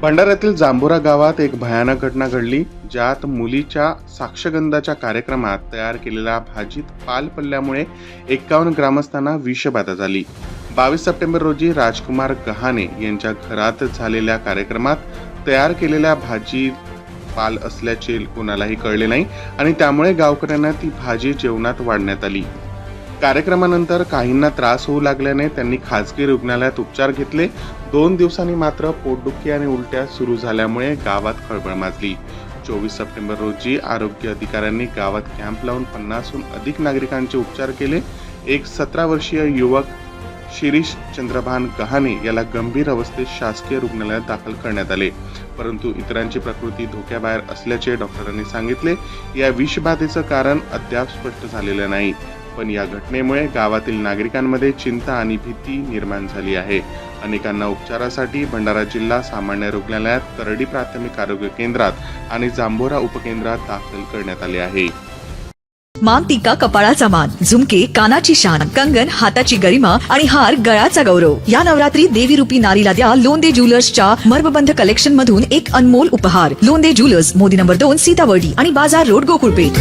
भंडाऱ्यातील जांभोरा गावात एक भयानक घटना घडली ज्यात मुलीच्या साक्षगंधाच्या कार्यक्रमात तयार केलेल्या भाजीत पाल पडल्यामुळे एक्कावन्न ग्रामस्थांना विषबाधा झाली. बावीस सप्टेंबर रोजी राजकुमार गहाणे यांच्या घरात झालेल्या कार्यक्रमात तयार केलेल्या भाजी पाल असल्याचे कोणालाही कळले नाही आणि त्यामुळे गावकऱ्यांना ती भाजी जेवणात वाढण्यात आली. कार्यक्रमानंतर काहींना त्रास होऊ लागल्याने त्यांनी खाजगी रुग्णालयात उपचार घेतले. दोन दिवसांनी मात्र पोटदुखी आणि उलट्या सुरू झाल्यामुळे गावात खळबळ माजली. चोवीस सप्टेंबर रोजी आरोग्य अधिकाऱ्यांनी गावात कॅम्प लावून पन्नासहून अधिक नागरिकांचे उपचार केले. एक सतरा वर्षीय युवक शिरीष चंद्रभान गहाणे याला गंभीर अवस्थेत शासकीय रुग्णालयात दाखल करण्यात आले. परंतु इतरांची प्रकृती धोक्याबाहेर असल्याचे डॉक्टरांनी सांगितले. या विषबाधेचं कारण अद्याप स्पष्ट झालेलं नाही. पण या घटनेमुळे गावातील नागरिकांमध्ये चिंता आणि भीती निर्माण झाली आहे. अनेकांना उपचारासाठी भंडारा जिल्हा सामान्य रुग्णालयात तरडी प्राथमिक आरोग्य केंद्रात आणि जांभोरा उपकेंद्रात दाखल करण्यात आले आहे. मान टिका कपाळाचा मान झुमके कानाची शान कंगन हाताची गरिमा आणि हार गळ्याचा गौरव. या नवरात्री देवी रूपी नारीला द्या लोंदे ज्वेलर्सच्या मर्मबंध कलेक्शन मधून एक अनमोल उपहार. लोंदे ज्वेलर्स मोदी नंबर दोन सीतावर्डी आणि बाजार रोड गोकुळपेठ.